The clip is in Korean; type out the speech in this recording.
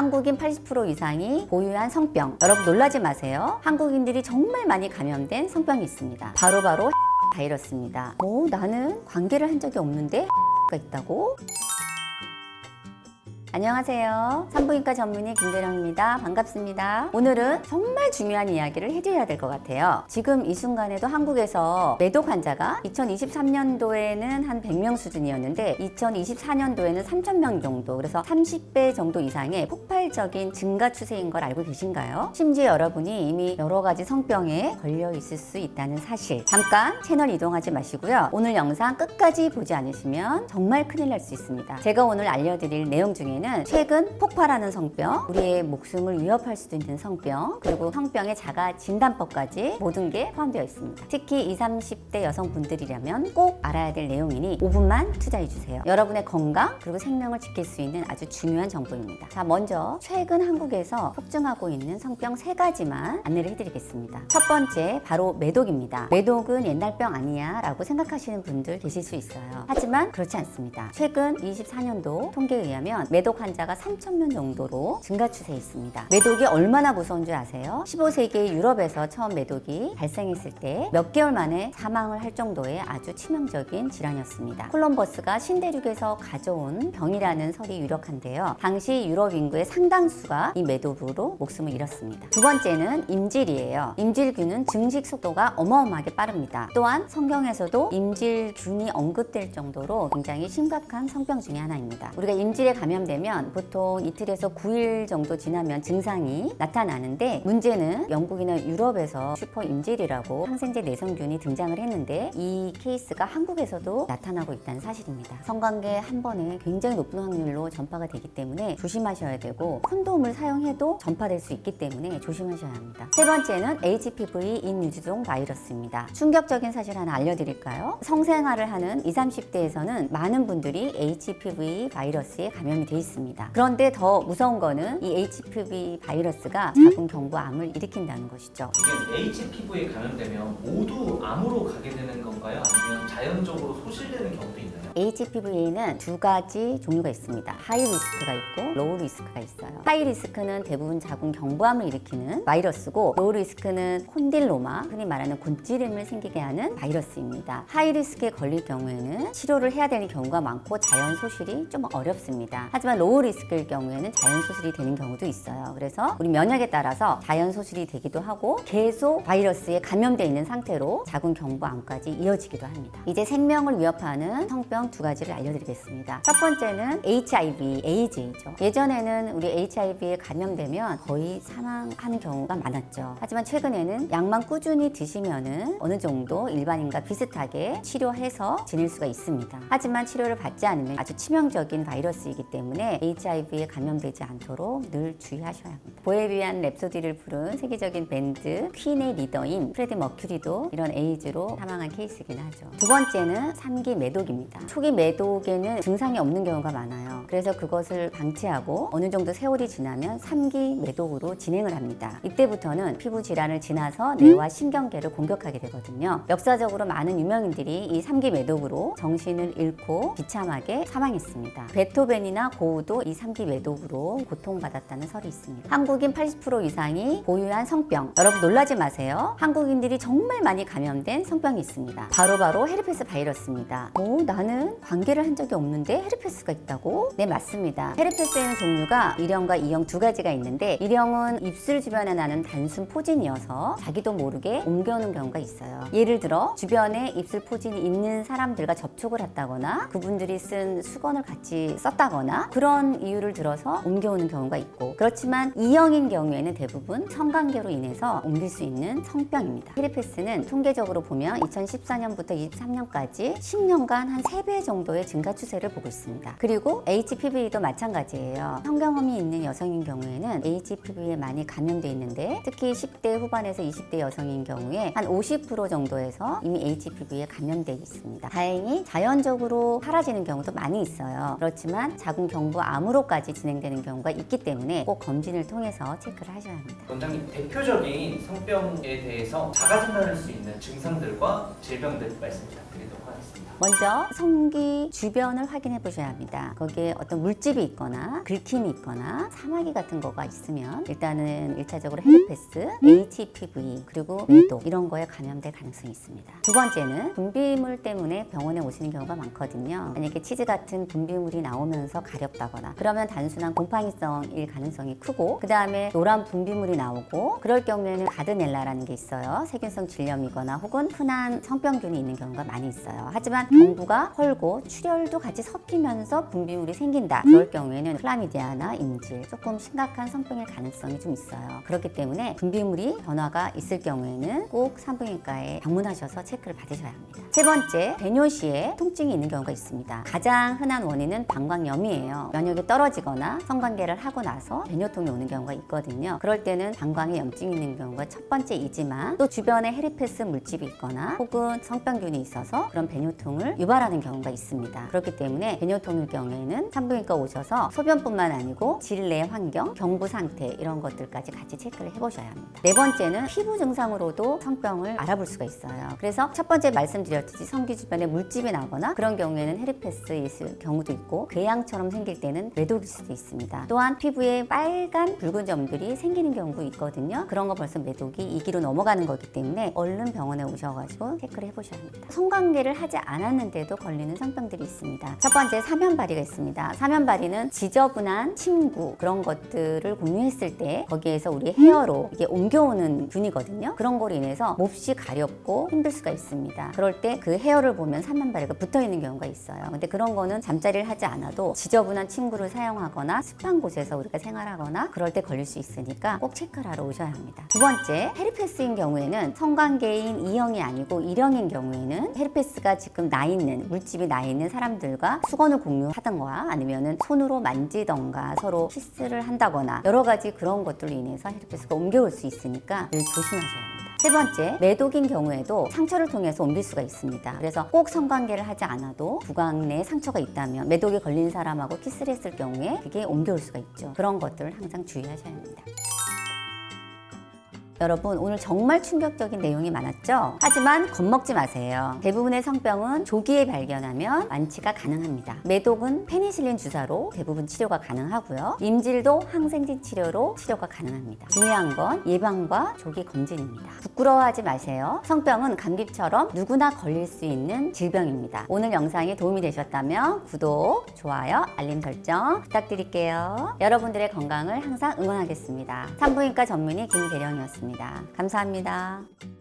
한국인 80% 이상이 보유한 성병. 여러분 놀라지 마세요. 한국인들이 정말 많이 감염된 성병이 있습니다. 바로바로 바이러스입니다. 오, 나는 관계를 한 적이 없는데 가 있다고? 안녕하세요. 산부인과 전문의 김대령입니다. 반갑습니다. 오늘은 정말 중요한 이야기를 해드려야 될 것 같아요. 지금 이 순간에도 한국에서 매독 환자가 2023년도에는 한 100명 수준이었는데 2024년도에는 3,000명 정도, 그래서 30배 정도 이상의 폭발적인 증가 추세인 걸 알고 계신가요? 심지어 여러분이 이미 여러 가지 성병에 걸려 있을 수 있다는 사실. 잠깐 채널 이동하지 마시고요. 오늘 영상 끝까지 보지 않으시면 정말 큰일 날 수 있습니다. 제가 오늘 알려드릴 내용 중에 는 최근 폭발하는 성병, 우리의 목숨을 위협할 수도 있는 성병, 그리고 성병의 자가 진단법까지 모든 게 포함되어 있습니다. 특히 20, 30대 여성분들이라면 꼭 알아야 될 내용이니 5분만 투자해 주세요. 여러분의 건강 그리고 생명을 지킬 수 있는 아주 중요한 정보입니다. 자, 먼저 최근 한국에서 폭증하고 있는 성병 세 가지만 안내를 해드리겠습니다. 첫 번째 바로 매독입니다. 매독은 옛날 병 아니야 라고 생각하시는 분들 계실 수 있어요. 하지만 그렇지 않습니다. 최근 24년도 통계에 의하면 매독 환자가 3,000명 정도로 증가 추세에 있습니다. 매독이 얼마나 무서운 줄 아세요? 15세기 유럽에서 처음 매독이 발생했을 때 몇 개월 만에 사망을 할 정도의 아주 치명적인 질환이었습니다. 콜럼버스가 신대륙에서 가져온 병이라는 설이 유력한데요. 당시 유럽 인구의 상당수가 이 매독으로 목숨을 잃었습니다. 두 번째는 임질이에요. 임질균은 증식 속도가 어마어마하게 빠릅니다. 또한 성경에서도 임질균이 언급될 정도로 굉장히 심각한 성병 중에 하나입니다. 우리가 임질에 감염되면 보통 이틀에서 9일 정도 지나면 증상이 나타나는데 문제는 영국이나 유럽에서 슈퍼 임질이라고 항생제 내성균이 등장을 했는데 이 케이스가 한국에서도 나타나고 있다는 사실입니다. 성관계 한 번에 굉장히 높은 확률로 전파가 되기 때문에 조심하셔야 되고 콘돔을 사용해도 전파될 수 있기 때문에 조심하셔야 합니다. 세 번째는 HPV 인유두종 바이러스입니다. 충격적인 사실 하나 알려드릴까요? 성생활을 하는 20, 30대에서는 많은 분들이 HPV 바이러스에 감염이 돼 있습니다. 그런데 더 무서운 거는 이 HPV 바이러스가 자궁 경부암을 일으킨다는 것이죠. 이게 HPV에 감염되면 모두 암으로 가게 되는 건가요? 아니면 자연적으로 소실되는 경우도 있나요? HPV는 두 가지 종류가 있습니다. 하이 리스크가 있고 로우 리스크가 있어요. 하이 리스크는 대부분 자궁 경부암을 일으키는 바이러스고 로우 리스크는 콘딜로마, 흔히 말하는 곤찌름을 생기게 하는 바이러스입니다. 하이 리스크에 걸릴 경우에는 치료를 해야 되는 경우가 많고 자연 소실이 좀 어렵습니다. 하지만 로우 리스크일 경우에는 자연 소실이 되는 경우도 있어요. 그래서 우리 면역에 따라서 자연 소실이 되기도 하고 계속 바이러스에 감염돼 있는 상태로 자궁 경부암까지 이어지기도 합니다. 이제 생명을 위협하는 성병 두 가지를 알려드리겠습니다. 첫 번째는 HIV, 에이즈죠. 예전에는 우리 HIV에 감염되면 거의 사망하는 경우가 많았죠. 하지만 최근에는 약만 꾸준히 드시면은 어느 정도 일반인과 비슷하게 치료해서 지낼 수가 있습니다. 하지만 치료를 받지 않으면 아주 치명적인 바이러스이기 때문에 HIV에 감염되지 않도록 늘 주의하셔야 합니다. 보헤비안 랩소디를 부른 세계적인 밴드 퀸의 리더인 프레디 머큐리도 이런 에이즈로 사망한 케이스이긴 하죠. 두 번째는 3기 매독입니다. 초기 매독에는 증상이 없는 경우가 많아요. 그래서 그것을 방치하고 어느 정도 세월이 지나면 3기 매독으로 진행을 합니다. 이때부터는 피부 질환을 지나서 뇌와 신경계를 공격하게 되거든요. 역사적으로 많은 유명인들이 이 3기 매독으로 정신을 잃고 비참하게 사망했습니다. 베토벤이나 고우 도이 3기 매독으로 고통받았다는 설이 있습니다. 한국인 80% 이상이 보유한 성병. 여러분 놀라지 마세요. 한국인들이 정말 많이 감염된 성병이 있습니다. 바로 바로 헤르페스 바이러스입니다. 오, 나는 관계를 한 적이 없는데 헤르페스가 있다고? 네, 맞습니다. 헤르페스에는 종류가 1형과 2형 두 가지가 있는데 1형은 입술 주변에 나는 단순 포진이어서 자기도 모르게 옮겨오는 경우가 있어요. 예를 들어 주변에 입술 포진이 있는 사람들과 접촉을 했다거나 그분들이 쓴 수건을 같이 썼다거나 그런 이유를 들어서 옮겨오는 경우가 있고 그렇지만 2형인 경우에는 대부분 성관계로 인해서 옮길 수 있는 성병입니다. 헤르페스는 통계적으로 보면 2014년부터 23년까지 10년간 한 3배 정도의 증가 추세를 보고 있습니다. 그리고 HPV도 마찬가지예요. 성경험이 있는 여성인 경우에는 HPV에 많이 감염돼 있는데 특히 10대 후반에서 20대 여성인 경우에 한 50% 정도에서 이미 HPV에 감염돼 있습니다. 다행히 자연적으로 사라지는 경우도 많이 있어요. 그렇지만 자궁 경부 암으로까지 진행되는 경우가 있기 때문에 꼭 검진을 통해서 체크를 하셔야 합니다. 원장님 대표적인 성병에 대해서 자가 진단할 수 있는 증상들과 질병들 말씀 하겠습니다. 하겠습니다. 먼저 성기 주변을 확인해 보셔야 합니다. 거기에 어떤 물집이 있거나 긁힘이 있거나 사마귀 같은 거가 있으면 일단은 일차적으로 헤르페스, HPV 그리고 매독 이런 거에 감염될 가능성이 있습니다. 두 번째는 분비물 때문에 병원에 오시는 경우가 많거든요. 만약에 치즈 같은 분비물이 나오면서 가렵다거나 그러면 단순한 곰팡이성일 가능성이 크고 그 다음에 노란 분비물이 나오고 그럴 경우에는 가드넬라라는 게 있어요. 세균성 질염이거나 혹은 흔한 성병균이 있는 경우가 많이 있어요. 하지만 경부가 헐고 출혈도 같이 섞이면서 분비물이 생긴다. 그럴 경우에는 클라미디아나 임질 조금 심각한 성병일 가능성이 좀 있어요. 그렇기 때문에 분비물이 변화가 있을 경우에는 꼭 산부인과에 방문하셔서 체크를 받으셔야 합니다. 세 번째, 배뇨 시에 통증이 있는 경우가 있습니다. 가장 흔한 원인은 방광염이에요. 면역이 떨어지거나 성관계를 하고 나서 배뇨통이 오는 경우가 있거든요. 그럴 때는 방광에 염증이 있는 경우가 첫 번째이지만 또 주변에 헤르페스 물집이 있거나 혹은 성병균이 있어서 그런 배뇨 통을 유발하는 경우가 있습니다. 그렇기 때문에 배뇨통일 경우에는 산부인과 오셔서 소변뿐만 아니고 질내 환경, 경부 상태 이런 것들까지 같이 체크를 해보셔야 합니다. 네 번째는 피부 증상으로도 성병을 알아볼 수가 있어요. 그래서 첫 번째 말씀드렸듯이 성기 주변에 물집이 나거나 그런 경우에는 헤르페스 있을 경우도 있고 궤양처럼 생길 때는 매독일 수도 있습니다. 또한 피부에 빨간 붉은 점들이 생기는 경우도 있거든요. 그런 거 벌써 매독이 2기로 넘어가는 거기 때문에 얼른 병원에 오셔가지고 체크를 해보셔야 합니다. 성관계를 하지 않았는데도 걸리는 성병들이 있습니다. 첫 번째 사면바리가 있습니다. 사면바리는 지저분한 침구 그런 것들을 공유했을 때 거기에서 우리 헤어로 이게 옮겨오는 균이거든요. 그런 거로 인해서 몹시 가렵고 힘들 수가 있습니다. 그럴 때 그 헤어를 보면 사면바리가 붙어 있는 경우가 있어요. 근데 그런 거는 잠자리를 하지 않아도 지저분한 침구를 사용하거나 습한 곳에서 우리가 생활하거나 그럴 때 걸릴 수 있으니까 꼭 체크를 하러 오셔야 합니다. 두 번째, 헤르페스인 경우에는 성관계인 E형이 아니고 L형인 경우에는 헤르페스가 지금 나 있는 물집이 나 있는 사람들과 수건을 공유하던가 아니면은 손으로 만지던가 서로 키스를 한다거나 여러 가지 그런 것들로 인해서 헤르페스가 옮겨올 수 있으니까 늘 조심하셔야 합니다. 세 번째, 매독인 경우에도 상처를 통해서 옮길 수가 있습니다. 그래서 꼭 성관계를 하지 않아도 구강 내에 상처가 있다면 매독에 걸린 사람하고 키스를 했을 경우에 그게 옮겨올 수가 있죠. 그런 것들을 항상 주의하셔야 합니다. 여러분 오늘 정말 충격적인 내용이 많았죠? 하지만 겁먹지 마세요. 대부분의 성병은 조기에 발견하면 완치가 가능합니다. 매독은 페니실린 주사로 대부분 치료가 가능하고요. 임질도 항생제 치료로 치료가 가능합니다. 중요한 건 예방과 조기 검진입니다. 부끄러워하지 마세요. 성병은 감기처럼 누구나 걸릴 수 있는 질병입니다. 오늘 영상이 도움이 되셨다면 구독, 좋아요, 알림 설정 부탁드릴게요. 여러분들의 건강을 항상 응원하겠습니다. 산부인과 전문의 김대령이었 습니다. 감사합니다.